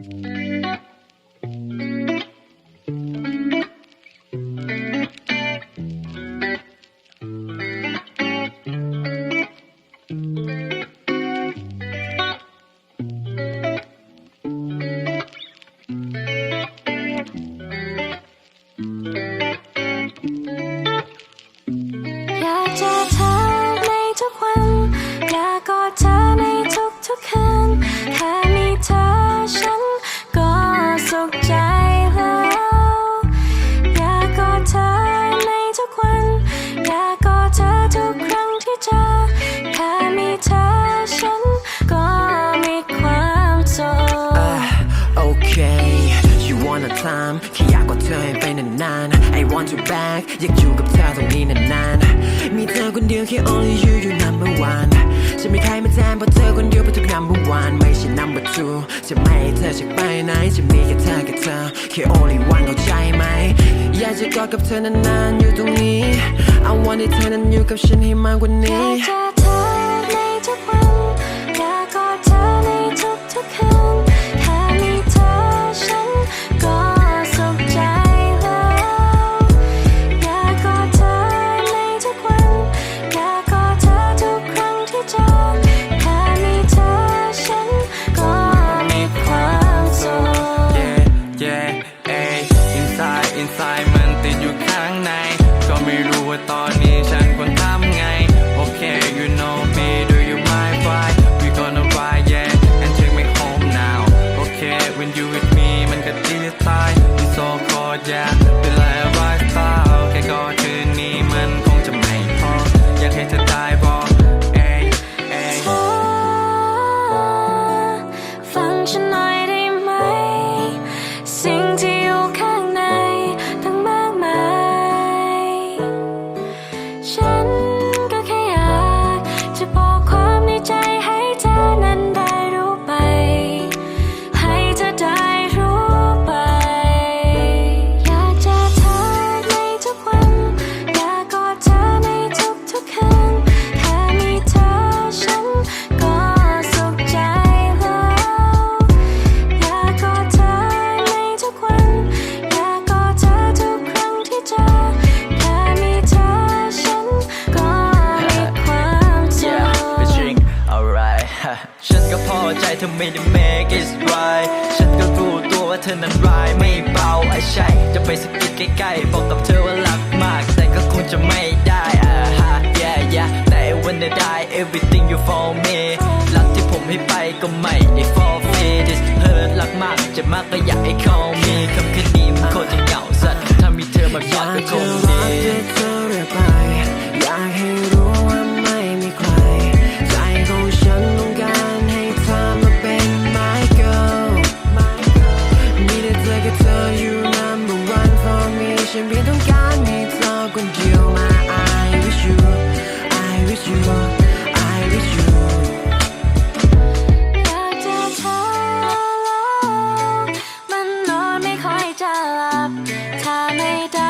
อ อยากกอดเธอทุกครั้งที่เจอแค่มีเธอฉันก็มีความสุข โอเค you wanna time แค่อยากกอดเธอให้ไปนานๆ I want you back อยากอยู่กับเธอตรงนี้นานๆ มีเธอคนเดียวแค่ only you you number one จะไม่ใครมาแทนเพราะเธอคนเดียวเป็นทุก number one ไม่ใช่ number two จะไม่ให้เธอจากไปไหน จะมีแค่เธอกับเธอแค่ only one เข้าใจไหม อยากจะกอดกับเธอนานๆอยู่ตรงนี้ I want ให้เธอนั้นอยู่กับฉันให้มากกว่าอยากเจอเธอในทุกวันอยากกอดเธอในทุกทุกๆคืนแค่มีเธอฉันก็สุขใจแล้วอยากกอดเธอในทุกวันอยากกอดเธอทุกครั้งที่เจอแค่มีเธอฉันก็มีความสุข yeah yeah เอ้ย inside inside มันติดอยู่ข้างใน ก็ไม่รู้ว่าตอนนี้ ฟัง ฉันก็พอใจเธอไม่ได้ make it right ฉันก็รู้ตัวว่าเธอนั้นร้ายไม่เบาไอ้ใช่ จะไปสกิดใกล้ๆ บอกกับเธอว่ารักมาก แต่ก็คงจะไม่ได้อ่าฮะ yeah yeah แต่ when I die everything you for me รักที่ผมให้ไปก็ไม่ได้ for free this hurt รักมากจะมากก็อยากให้เขา ฉันเพียงต้องการมีเธอคนเดียวมา I wish you I wish you I wish you อยากจอเธอแล้วมันนอนไม่ค่อยจะหลับถ้าไม่ได้